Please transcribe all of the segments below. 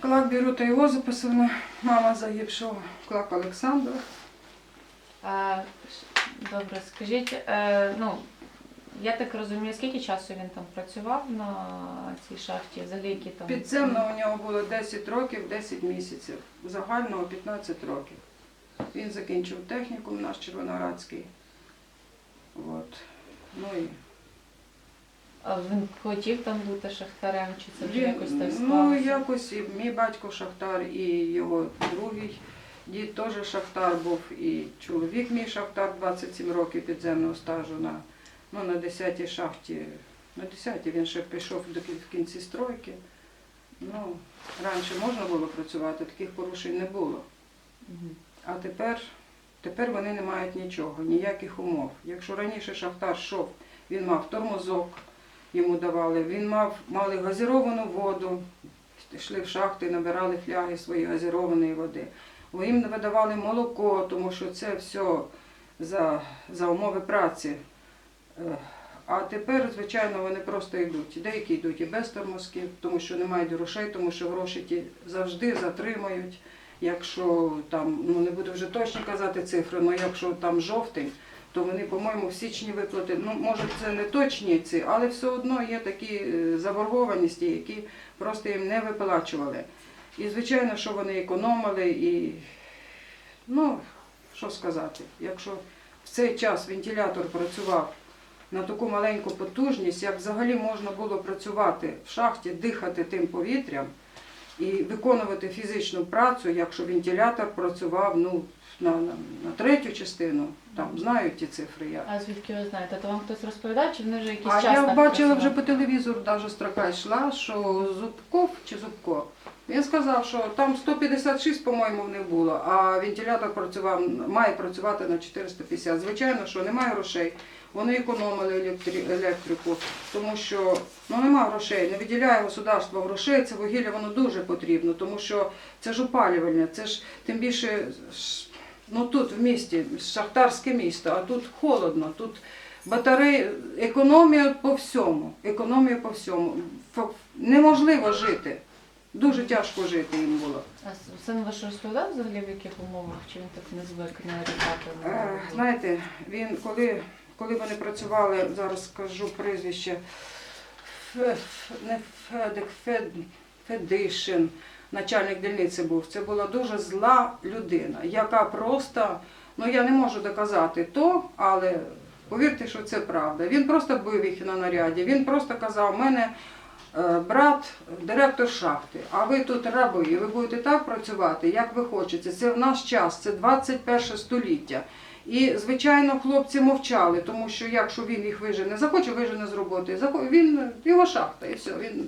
Клак Бірута Йозепасовна, мама загибшого Клак Олександра. Е, Добре, скажіть, е, ну, я так розумію, скільки часу він там працював на цій шахті? Взагалі які там? Підземно у нього було 10 років, 10 місяців. Загального 15 років. Він закінчив технікум наш Червоноградський. От. Ну і А він хотів там бути шахтарем, чи це вже Він- якось так Ну, склалося? якось і мій батько шахтар, і його другий дід теж шахтар був, і чоловік мій шахтар 27 років підземного стажу на, ну, на 10-й шахті. На 10-й він ще пішов до кін- в кінці стройки. Ну, раніше можна було працювати, таких порушень не було. Мгм. А тепер, тепер вони не мають нічого, ніяких умов. Якщо раніше шахтар йшов, він мав тормозок, йому давали, він мав, мали газіровану воду, йшли в шахти, набирали фляги свої газірованої води. Їм видавали молоко, тому що це все за, за умови праці. Е, А тепер, звичайно, вони просто йдуть. Деякі йдуть і без тормозків, тому що не мають грошей, тому що гроші ті завжди затримають. Якщо там, ну не буду вже точно казати цифри, але якщо там жовтень, то вони, по-моєму, в січні виплати, ну може це не точні ці, але все одно є такі е, заборгованості, які просто їм не виплачували. І звичайно, що вони економили і ну, що сказати, якщо в цей час вентилятор працював на таку маленьку потужність, як взагалі можна було працювати в шахті, дихати тим повітрям і виконувати фізичну працю, якщо вентилятор працював ну, на, на, на третю частину, там знають ті цифри я. А звідки ви знаєте? То вам хтось розповідав, чи вони вже якийсь А час я так бачила вже по телевізору, навіть строка йшла, що Зубков чи Зубко. Він сказав, що там 156, по-моєму, них було, а вентилятор працював, має працювати на 450. Звичайно, що немає грошей. Вони економили електрику, тому що ну, немає грошей, не виділяє государство грошей, це вугілля воно дуже потрібно, тому що це ж опалювальне, це ж тим більше ну, тут в місті, шахтарське місто, а тут холодно, тут батареї, економія по всьому. Економія по всьому. Неможливо жити. Дуже тяжко жити їм було. А син ваш розповідав взагалі в яких умовах? Чи він так не звик не літати? Е, Знаєте, він коли, коли вони працювали, зараз скажу прізвище, Федик, Фед, Федишин, начальник дільниці був. Це була дуже зла людина, яка просто, ну я не можу доказати то, але повірте, що це правда. Він просто бив їх на наряді. Він просто казав, мене е, брат директор шахти, а ви тут раби, ви будете так працювати, як ви хочете. Це в наш час, це 21 століття. І, звичайно, хлопці мовчали, тому що якщо він їх вижене, захоче вижене з роботи, він його шахта, і все, він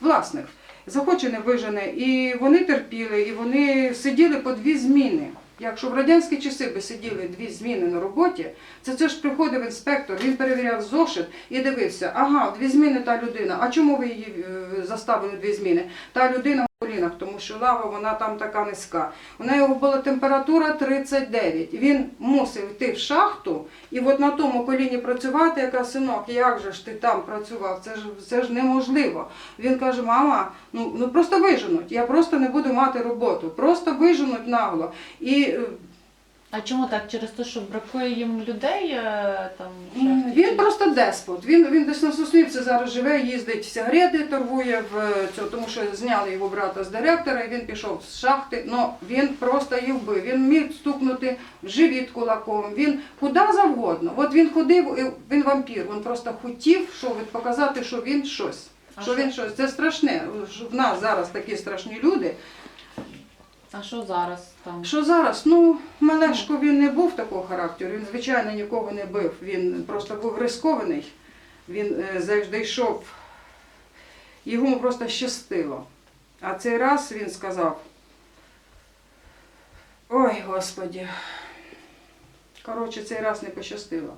власник. Захоче не вижене. І вони терпіли, і вони сиділи по дві зміни. Якщо в радянські часи би сиділи дві зміни на роботі, це це ж приходив інспектор, він перевіряв зошит і дивився, ага, дві зміни та людина. А чому ви її е, заставили дві зміни? Та людина колінах, тому що лава вона там така низька. У неї була температура 39. Він мусив йти в шахту і от на тому коліні працювати, яка синок, як же ж ти там працював? Це ж це ж неможливо. Він каже: мама, ну ну просто виженуть. Я просто не буду мати роботу. Просто виженуть нагло. І е, А чому так? Через те, що бракує їм людей е, там? Він просто деспот. Він, він десь на Соснівці зараз живе, їздить сигарети, торгує в е, тому що зняли його брата з директора, і він пішов з шахти. Ну він просто їх бив. Він міг стукнути в живіт кулаком. Він куди завгодно. От він ходив, і він вампір. Він просто хотів, що показати, що він щось. Що? він щось. Це страшне. В нас зараз такі страшні люди. А що зараз там? Що зараз? Ну, Мелешко він не був такого характеру, він, звичайно, нікого не бив. Він просто був рискований. Він е, завжди йшов. Йому просто щастило. А цей раз він сказав: Ой, Господі. Коротше, цей раз не пощастило.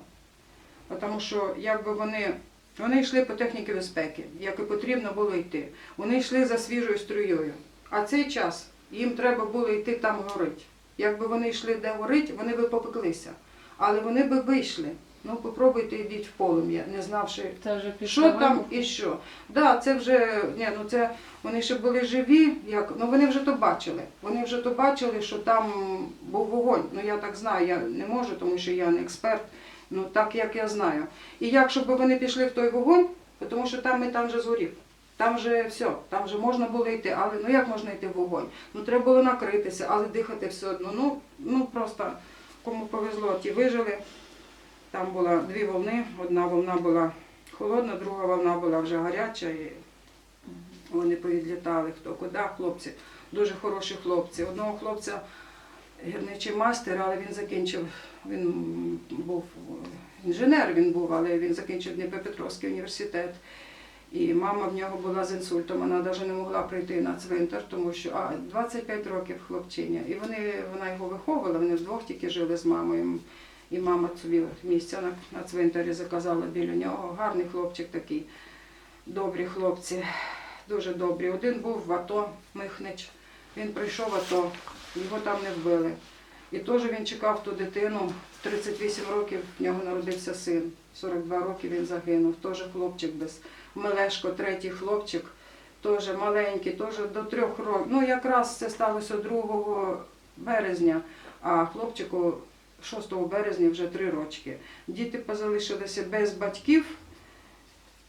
Тому що якби вони, вони йшли по техніці безпеки, як і потрібно було йти. Вони йшли за свіжою струєю. А цей час їм треба було йти там горить. Якби вони йшли де горить, вони би попеклися. Але вони би вийшли. Ну попробуйте йдіть в полум'я, не знавши що там і що. Да, це вже ні, ну це вони ще були живі, як ну вони вже то бачили. Вони вже то бачили, що там був вогонь. Ну я так знаю, я не можу, тому що я не експерт. Ну так як я знаю. І як щоб вони пішли в той вогонь, тому що там і там вже згорів. Там вже все, там вже можна було йти, але ну як можна йти в вогонь? Ну треба було накритися, але дихати все одно. Ну, ну просто кому повезло, ті вижили. Там була дві волни. Одна волна була холодна, друга волна була вже гаряча. І вони повідлітали хто куди. Хлопці, дуже хороші хлопці. Одного хлопця гірничий мастер, але він закінчив, він був інженер, він був, але він закінчив Дніпропетровський університет. І мама в нього була з інсультом, вона навіть не могла прийти на цвинтар, тому що а, 25 років хлопчиня. І вони, вона його виховувала, вони вдвох тільки жили з мамою. І мама собі місця на, на цвинтарі заказала біля нього. Гарний хлопчик такий, добрі хлопці, дуже добрі. Один був в АТО, Михнич. Він прийшов в АТО, його там не вбили. І теж він чекав ту дитину. 38 років в нього народився син. 42 роки він загинув. Теж хлопчик без Мелешко, третій хлопчик, теж маленький, теж до трьох років. Ну, якраз це сталося 2 березня, а хлопчику 6 березня вже три рочки. Діти позалишилися без батьків,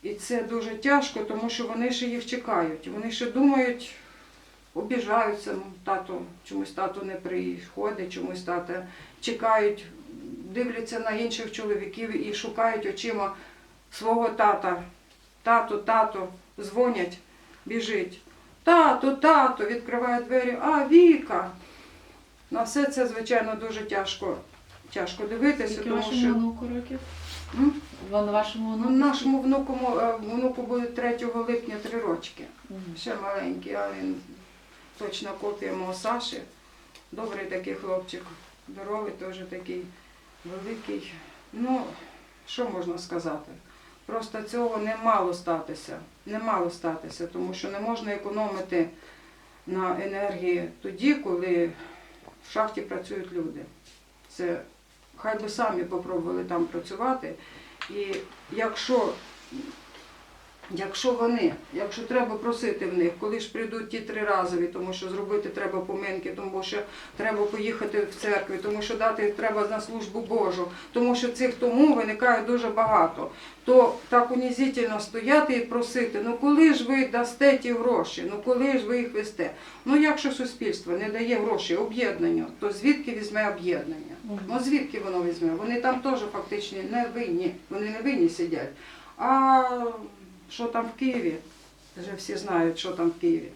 і це дуже тяжко, тому що вони ще їх чекають. Вони ще думають, обіжаються, ну, тато, чомусь тато не приходить, чомусь тато чекають, дивляться на інших чоловіків і шукають очима свого тата. Тато, тато, дзвонять, біжить. Тато, тато, відкриває двері, а Віка. На все це, звичайно, дуже тяжко, тяжко дивитися, Скільки тому вашому що онуку років? М? Вон вашому ну, нашому внуку, е, внуку буде 3 липня три рочки. Мгм. Ще маленький, а він точна копія мого Саші. Добрий такий хлопчик, здоровий, теж такий великий. Ну, що можна сказати? Просто цього не мало статися. Не мало статися, тому що не можна економити на енергії тоді, коли в шахті працюють люди. Це хай би самі попробували там працювати. І якщо Якщо вони, якщо треба просити в них, коли ж прийдуть ті три разові, тому що зробити треба поминки, тому що треба поїхати в церкву, тому що дати треба на службу Божу, тому що цих тому виникає дуже багато. То так унізительно стояти і просити, ну коли ж ви дасте ті гроші, ну коли ж ви їх весте? Ну якщо суспільство не дає гроші об'єднанню, то звідки візьме об'єднання? Ну звідки воно візьме? Вони там теж фактично не винні, вони не винні сидять. А що там в Києві? Вже всі знають, що там в Києві.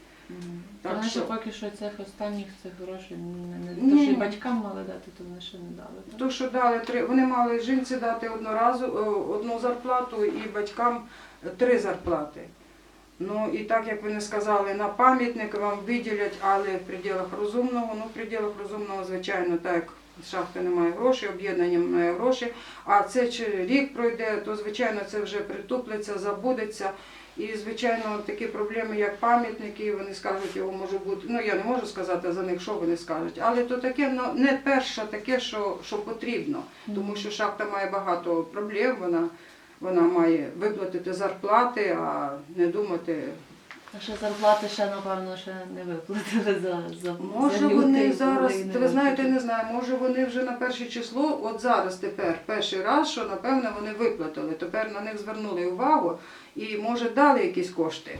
Так Вони що- поки що цих останніх цих грошей не, не, Ні. то, що і батькам мали дати, то вони ще не дали. так? То, що дали три, вони мали жінці дати одноразу е, одну зарплату і батькам три зарплати. Ну і так як вони сказали, на пам'ятник вам виділять, але в пределах розумного. Ну, в пределах розумного, звичайно, так як шахти немає грошей, об'єднання немає грошей. А це чи рік пройде, то звичайно це вже притуплеться, забудеться. І, звичайно, такі проблеми, як пам'ятники, вони скажуть, його може бути. Ну я не можу сказати за них, що вони скажуть, але то таке ну, не перше таке, що, що потрібно. Тому що шахта має багато проблем, вона, вона має виплатити зарплати, а не думати. А ще зарплати ще, напевно, ще не виплатили за, за Може за вони зараз, коли не ви знаєте, не знаю, може вони вже на перше число, от зараз тепер, перший раз, що напевно вони виплатили. Тепер на них звернули увагу і може дали якісь кошти.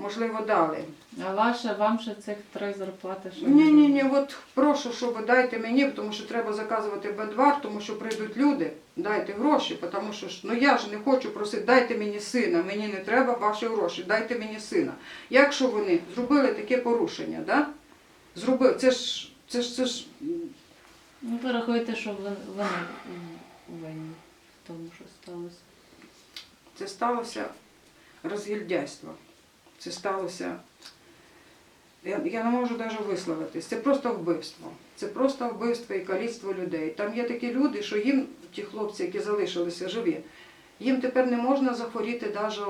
Можливо, дали. А ваше, вам ще цих три зарплати ще Ні, ні, ні, от прошу, щоб дайте мені, тому що треба заказувати бедвар, тому що прийдуть люди, дайте гроші, тому що ну я ж не хочу просити, дайте мені сина, мені не треба ваші гроші, дайте мені сина. Якщо вони зробили таке порушення, да? Зробили, це ж, це ж, це ж, Ну, ви рахуєте, що вони винні в тому, що сталося. це сталося розгільдяйство. Це сталося. Я, я не можу навіть висловитись. Це просто вбивство. Це просто вбивство і каліцтво людей. Там є такі люди, що їм, ті хлопці, які залишилися живі, їм тепер не можна захворіти навіть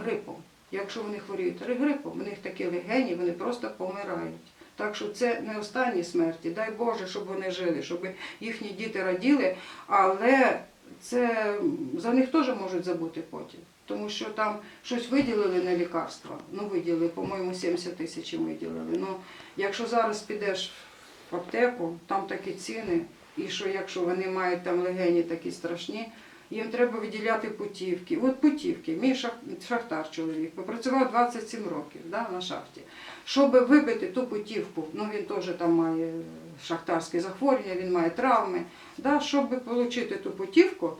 грипом. Якщо вони хворіють грипом, в них такі легені, вони просто помирають. Так що це не останні смерті. Дай Боже, щоб вони жили, щоб їхні діти раділи, але це за них теж можуть забути потім. Тому що там щось виділили на лікарства. Ну, виділили, по-моєму, 70 тисяч виділили. Ну, якщо зараз підеш в аптеку, там такі ціни, і що якщо вони мають там легені такі страшні, їм треба виділяти путівки. От путівки. Мій шах... шахтар чоловік попрацював 27 років да, на шахті. Щоб вибити ту путівку, ну він теж там має шахтарське захворювання, він має травми. Да, щоб отримати ту путівку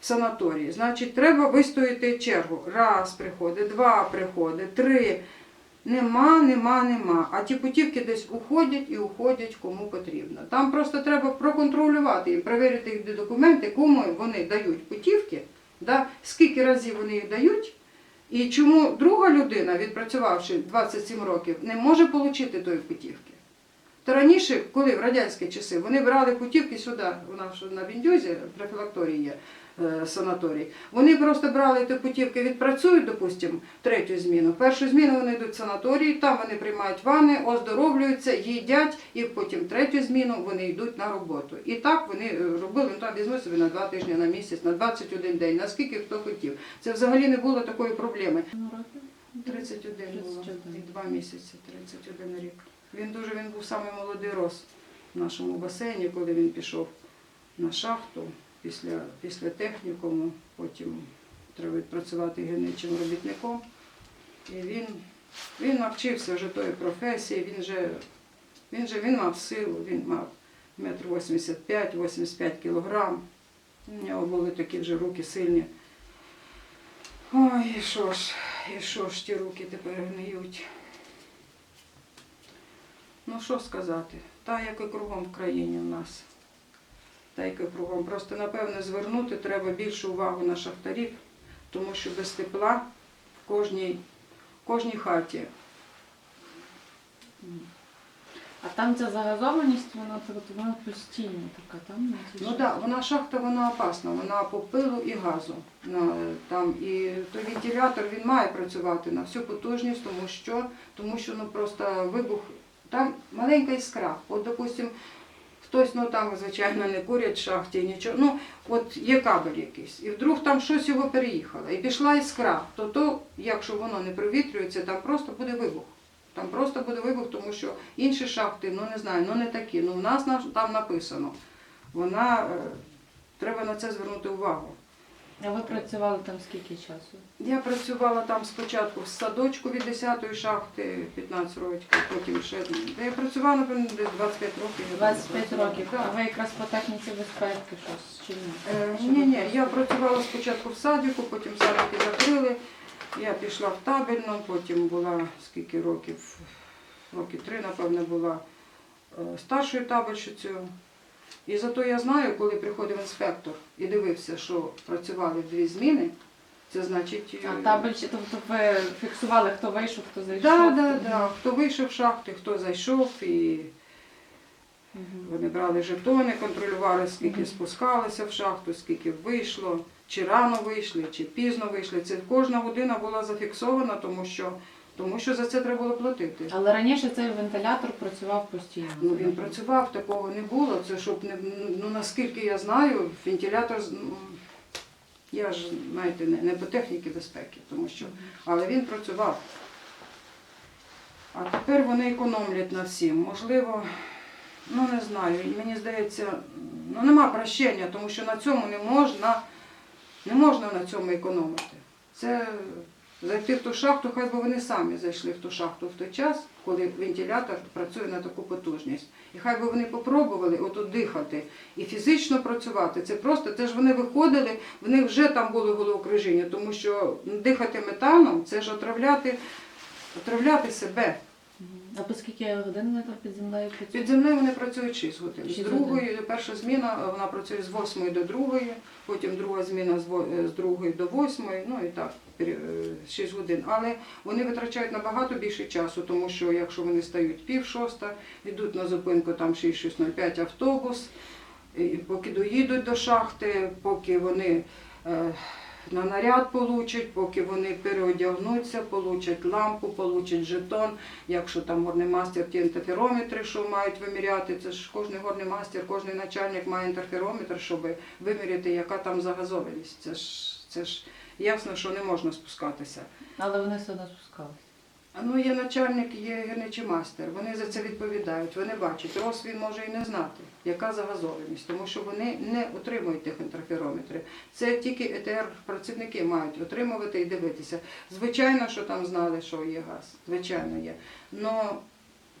в санаторії, значить, треба вистояти чергу. Раз приходить, два приходить, три. Нема, нема, нема. А ті путівки десь уходять і уходять кому потрібно. Там просто треба проконтролювати їм, перевірити їх документи, кому вони дають путівки, да, скільки разів вони їх дають, і чому друга людина, відпрацювавши 27 років, не може отримати тої путівки. То раніше, коли в радянські часи, вони брали путівки сюди, у нас на Біндюзі, профілакторії є санаторій. Вони просто брали ті путівки, відпрацюють, допустимо, третю зміну. Першу зміну вони йдуть в санаторій, там вони приймають ванни, оздоровлюються, їдять, і потім третю зміну вони йдуть на роботу. І так вони е, робили, ну там візьми собі на два тижні, на місяць, на 21 день, наскільки хто хотів. Це взагалі не було такої проблеми. Ну, років? 31 було і два місяці, 31 рік. Він дуже він був самий молодий рос в нашому басейні, коли він пішов на шахту після, після технікуму, потім треба відпрацювати гірничим робітником. І він, він навчився вже тої професії, він же, він же він мав силу, він мав метр 85, 85 кілограм. У нього були такі вже руки сильні. Ой, і що ж, і що ж ті руки тепер гниють. Ну що сказати, та як і кругом в країні в нас. Та кругом. Просто, напевне, звернути треба більшу увагу на шахтарів, тому що без тепла в кожній, в кожній хаті. А там ця загазованість, вона, вона постійна така, там? цій Ну так, да, вона шахта, вона опасна, вона по пилу і газу. На, там, і той вентилятор він має працювати на всю потужність, тому що, тому що ну, просто вибух, там маленька іскра. От, допустим, хтось, ну там, звичайно, не курять в шахті, нічого. Ну, от є кабель якийсь, і вдруг там щось його переїхало, і пішла іскра, то то, якщо воно не провітрюється, там просто буде вибух. Там просто буде вибух, тому що інші шахти, ну не знаю, ну не такі. Ну в нас там написано. Вона е, треба на це звернути увагу. А ви працювали там скільки часу? Я працювала там спочатку в садочку від 10-ї шахти 15 років, потім ще. Та Я працювала, напевно, десь 25 років. 25 років. Так. А ви якраз по техніці безпеки щось чи ні? Е, Ні, ні, я працювала спочатку в садіку, потім садики закрили. Я пішла в табельну, потім була скільки років, роки три, напевно, була е, старшою табельщицею. І зато я знаю, коли приходив інспектор і дивився, що працювали дві зміни, це значить. А табельчі, тобто ви фіксували, хто вийшов, хто зайшов? Да, да, да. Хто вийшов з шахти, хто зайшов, і вони брали жетони, контролювали, скільки спускалися в шахту, скільки вийшло, чи рано вийшли, чи пізно вийшли. Це кожна година була зафіксована, тому що, тому що за це треба було платити. Але раніше цей вентилятор працював постійно. Ну, він працював, такого не було. Це щоб не ну наскільки я знаю, вентилятор ну, я ж знаєте, не, не по техніці безпеки, тому що але він працював. А тепер вони економлять на всім. Можливо, ну не знаю, мені здається, ну нема прощення, тому що на цьому не можна, не можна на цьому економити. Це зайти в ту шахту, хай би вони самі зайшли в ту шахту в той час, коли вентилятор працює на таку потужність. І хай би вони попробували отут дихати і фізично працювати. Це просто, це ж вони виходили, в них вже там було головокружіння, тому що дихати метаном це ж отравляти, отравляти себе. А по скільки годин вони там під землею Під землею вони працюють 6 годин. З другої, перша зміна, вона працює з 8 до 2, потім друга зміна з во- е, з 2 до 8, ну і так, 6 годин. Але вони витрачають набагато більше часу, тому що якщо вони стають пів шоста, йдуть на зупинку там 6-6.05 автобус, поки доїдуть до шахти, поки вони е, на наряд получать, поки вони переодягнуться, получать лампу, получать жетон. Якщо там горний мастер, ті інтерферометри, що мають виміряти, це ж кожен горний мастер, кожен начальник має інтерферометр, щоб виміряти, яка там загазованість. Це ж, це ж ясно, що не можна спускатися. Але вони все одно спускались. А ну є начальник, є гірничий мастер. Вони за це відповідають. Вони бачать. Рос він може і не знати, яка загазованість, тому що вони не отримують тих інтерферометрів. Це тільки ЕТР працівники мають отримувати і дивитися. Звичайно, що там знали, що є газ. Звичайно, є. Но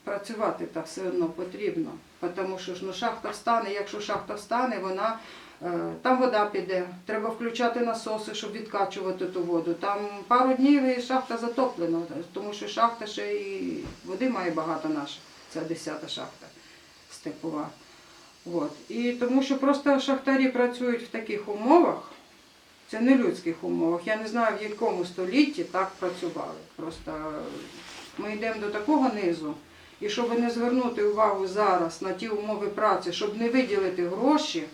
працювати так все одно потрібно. Тому що ну, шахта встане, якщо шахта встане, вона там вода піде, треба включати насоси, щоб відкачувати ту воду. Там пару днів і шахта затоплена, тому що шахта ще і води має багато наша. Це 10-та шахта степова. От. І тому що просто шахтарі працюють в таких умовах, це не людських умовах. Я не знаю, в якому столітті так працювали. Просто ми йдемо до такого низу. І щоб не звернути увагу зараз на ті умови праці, щоб не виділити гроші,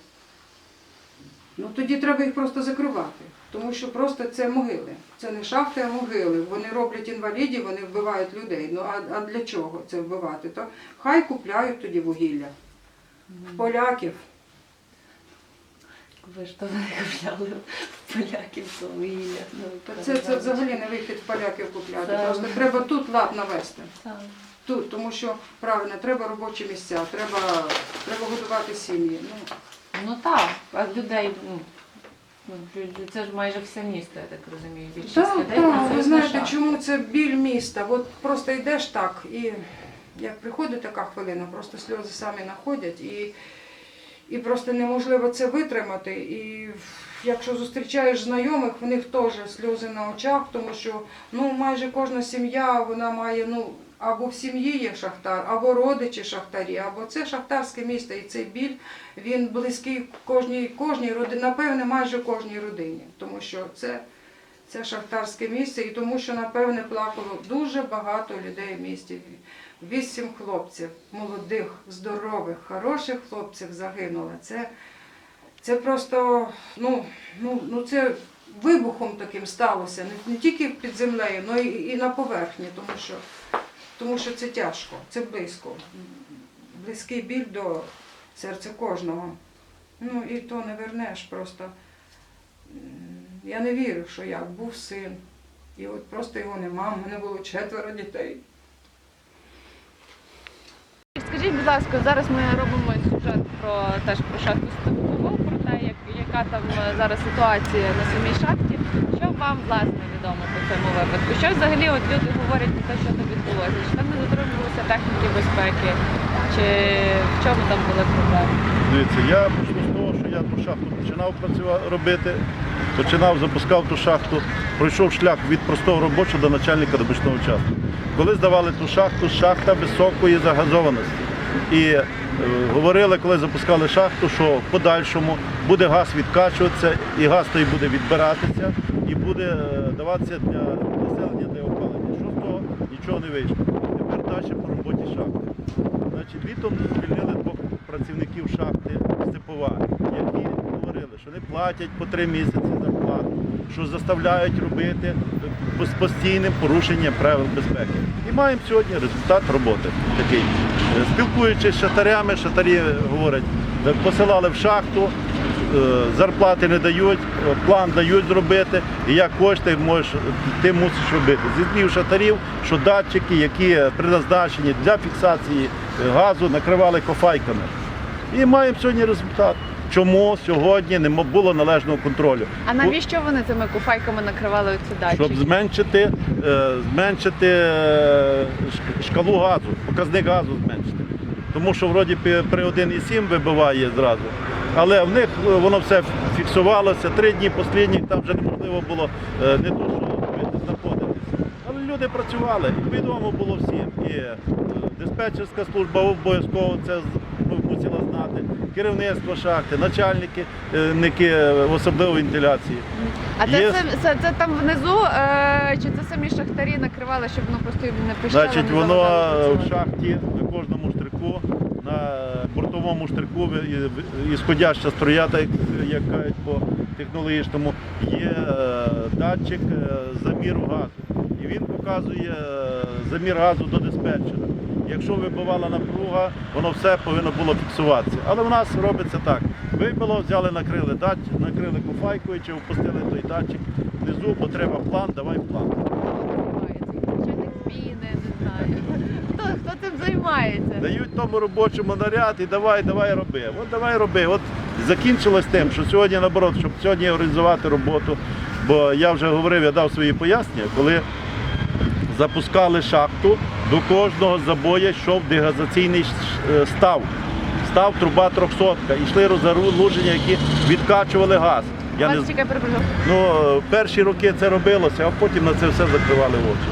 ну тоді треба їх просто закривати. Тому що просто це могили. Це не шахти, а могили. Вони роблять інвалідів, вони вбивають людей. Ну а, а для чого це вбивати? То хай купляють тоді вугілля. В Поляків. Ви ж то не купляли в поляків то вугілля. Ну, це, це взагалі не вихід в поляків купляти. Це- Просто треба тут лад навести. Так. Тут, тому що правильно, треба робочі місця, треба, треба годувати сім'ї. Ну, Ну так, а людей, ну, ну, це ж майже все місто, я так розумію. Більшість Так, людей так, працюють ви на знаєте, шахтах. чому це біль міста? От просто йдеш так, і як приходить така хвилина, просто сльози самі находять, і, і просто неможливо це витримати. І якщо зустрічаєш знайомих, в них теж сльози на очах, тому що ну, майже кожна сім'я вона має ну, або в сім'ї є шахтар, або родичі шахтарі, або це шахтарське місто, і цей біль він близький кожній, кожній родині, напевне, майже кожній родині, тому що це. Це шахтарське місце, і тому що, напевне, плакало дуже багато людей в місті. Вісім хлопців, молодих, здорових, хороших хлопців загинуло. Це, це просто, ну, ну, ну це вибухом таким сталося, не, не тільки під землею, але і, і на поверхні, тому що, тому що це тяжко, це близько. Близький біль до серця кожного. Ну і то не вернеш просто. Я не вірю, що як був син. І от просто його нема. У мене було четверо дітей. Скажіть, будь ласка, зараз ми робимо сюжет про теж про шахту Степову, про те, як, яка там е, зараз ситуація на самій шахті. Що вам власне відомо по цьому випадку? Що взагалі от люди говорять про те, що там відбулося? Чи там не дотримувалися техніки безпеки? Чи в чому там були проблеми? Дивіться, я почну з того, що я ту шахту починав працювати робити, починав, запускав ту шахту, пройшов шлях від простого робочого до начальника добичного частку. Коли здавали ту шахту, шахта високої загазованості. І говорили, коли запускали шахту, що в подальшому буде газ відкачуватися, і газ той буде відбиратися, і буде е, даватися для населення для опалення. Що з? Нічого не вийшло. Тепер далі по роботі шахти. Значить, літом звільнили двох працівників шахти Степова, які говорили, що не платять по три місяці зарплату, що заставляють робити з постійним порушенням правил безпеки. І маємо сьогодні результат роботи такий. Е, Спілкуючись з шахтарями, шахтарі говорять, «Е, посилали в шахту, е, зарплати не дають, план дають зробити, і як кошти можеш, ти мусиш робити. Зі слів шахтарів, що датчики, які призначені для фіксації газу, накривали кофайками. І маємо сьогодні результат. Чому сьогодні не було належного контролю? А навіщо вони цими куфайками накривали ці датчики? Щоб зменшити, е, зменшити е, шкалу газу, показник газу зменшити. Тому що вроді при 1,7 вибиває зразу. Але в них е, воно все фіксувалося. Три дні останні там вже неможливо було не то, що знаходитися. Але люди працювали, і відомо було всім. І диспетчерська служба обов'язково це з- ну, мусила знати, керівництво шахти, начальники, е, е, особливо вентиляції. А це, Є- це, це, це там внизу, е, чи це самі шахтарі накривали, щоб воно просто не пищало, Значить, не воно в шахті на кожному штрику, на бортовому штрику ви- і- і струя, так як кажуть по технологічному є е, датчик заміру газу. І він показує замір газу до диспетчера. Якщо вибивала напруга, воно все повинно було фіксуватися. Але в нас робиться так. Вибило, взяли, накрили датчик, накрили куфайкою чи впустили той датчик внизу, бо треба план, давай план. Зміни, не знаю. Хто, хто цим займається? Дають тому робочому наряд і давай, давай роби. От давай роби. От закінчилось тим, що сьогодні наоборот, щоб сьогодні організувати роботу. Бо я вже говорив, я дав свої пояснення, коли запускали шахту, до кожного забоя йшов дегазаційний е, став. Став труба 300 йшли розгалуження, які відкачували газ. Я не. Ну, е, перші роки це робилося, а потім на це все закривали очі.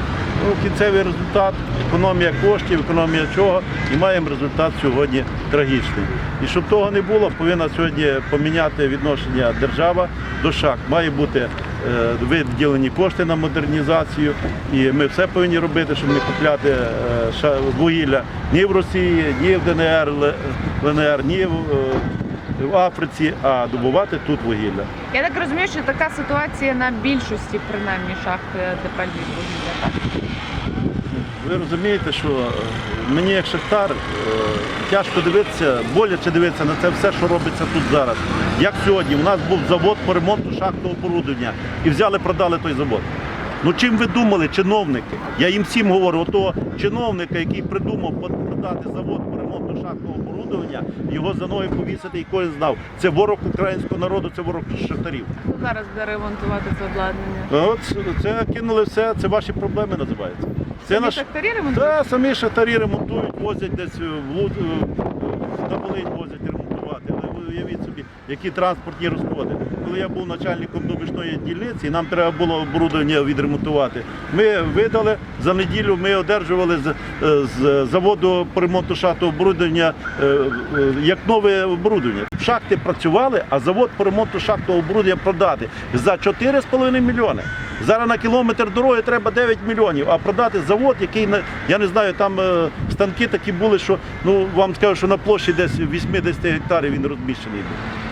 Ну, кінцевий результат, економія коштів, економія чого, і маємо результат сьогодні трагічний. І щоб того не було, повинна сьогодні поміняти відношення держава до шахт. Має бути виділені кошти на модернізацію, і ми все повинні робити, щоб не купляти е, вугілля ні в Росії, ні в ДНР, ЛНР, ні в, е, в Африці, а добувати тут вугілля. Я так розумію, що така ситуація на більшості, принаймні, шахт Львіввугілля, так? Ви розумієте, що е, мені як шахтар е, тяжко дивитися, боляче дивитися на це все, що робиться тут зараз. Як сьогодні, у нас був завод по ремонту шахтного оборудовання і взяли, продали той завод. Ну чим ви думали, чиновники? Я їм всім говорю, отого чиновника, який придумав продати завод по ремонту шахтного оборудовання, його за ноги повісити і кожен знав. Це ворог українського народу, це ворог шахтарів. Зараз буде ремонтувати це обладнання? От це кинули все, це ваші проблеми називаються. Це Самі наш шахтарі ремонтують? та самі шахтарі ремонтують, возять десь в Луд... на Волинь возять ремонтувати. Але ви уявіть собі, які транспортні розходи. Коли я був начальником добичної дільниці, і нам треба було оборудовання відремонтувати. Ми видали за неділю, ми одержували з, е, з заводу по ремонту шахтного оборудовання е, е, як нове оборудовання. Шахти працювали, а завод по ремонту шахтного оборудовання продати за 4,5 мільйони. Зараз на кілометр дороги треба 9 мільйонів, а продати завод, який я не знаю, там е, станки такі були, що ну вам скажу, що на площі десь 80 гектарів він розміщений.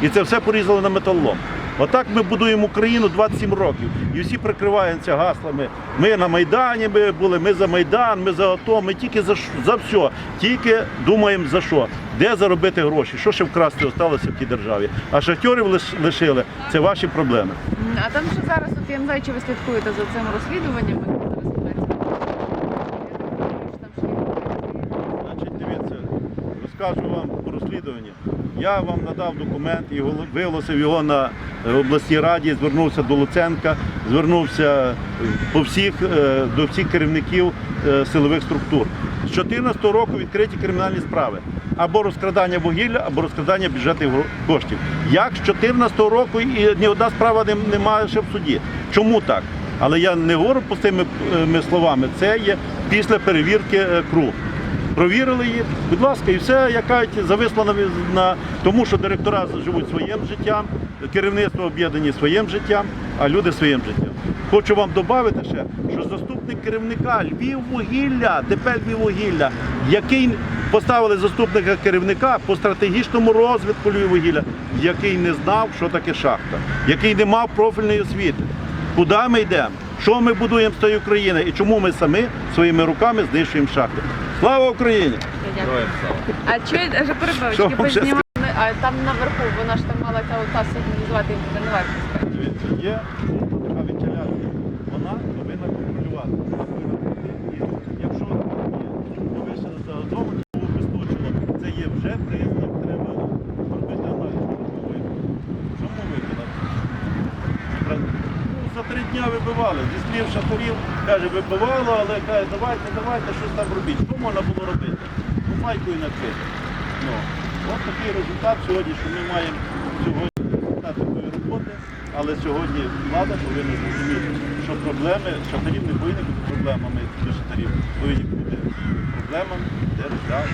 І це все порізали на металолом. Отак ми будуємо Україну 27 років. І всі прикриваються гаслами. Ми на Майдані ми були, ми за Майдан, ми за АТО, ми тільки за, за все. Тільки думаємо за що. Де заробити гроші, що ще вкрасти осталося в тій державі. А шахтерів лиш- лишили, це ваші проблеми. А там що зараз, от я не знаю, чи ви слідкуєте за цим розслідуванням, яке зараз ведеться. Значить, дивіться, розкажу вам про розслідування. Я вам надав документ і голо- виголосив його на е, обласній раді, звернувся до Луценка, звернувся е, по всіх, е, до всіх керівників силових структур. З 2014 року відкриті кримінальні справи. Або розкрадання вугілля, або розкрадання бюджетних коштів. Як з 2014 року і ні одна справа не- немає ще в суді. Чому так? Але я не говорю пустими словами. Це є після перевірки КРУ. Провірили її, будь ласка, і все, як кажуть, зависло на, на тому, що директора живуть своїм життям, керівництво об'єднані своїм життям, а люди своїм життям. Хочу вам додати ще, що заступник керівника Львіввугілля, ДП Львіввугілля, який поставили заступника керівника по стратегічному розвитку Львіввугілля, який не знав, що таке шахта, який не мав профільної освіти. Куди ми йдемо? Що ми будуємо з тієї України і чому ми самі своїми руками знищуємо шахти? Слава Україні! Дякую. А чуєте, вже Що перебивочки, вам ще познімали, а там наверху, вона ж там мала ця ота сигналізувати наверх. Дивіться, є така вентиляція. Вона повинна контролювати. Вона повинна прийти. І якщо є повищена загазованість, або безточило, це є вже признак, треба робити аналіз. Чому виконати? Ну, за три дня вибивали. Зі слів шахтарів, каже, вибивало, але каже, давайте, давайте щось там робіть. Що можна було робити? Ну, майкою накрити. Ну, от такий результат сьогодні, що ми маємо сьогодні результат такої роботи, але сьогодні влада повинна зрозуміти, що проблеми шахтарів не повинні бути проблемами для шахтарів, повинні бути проблемами держави.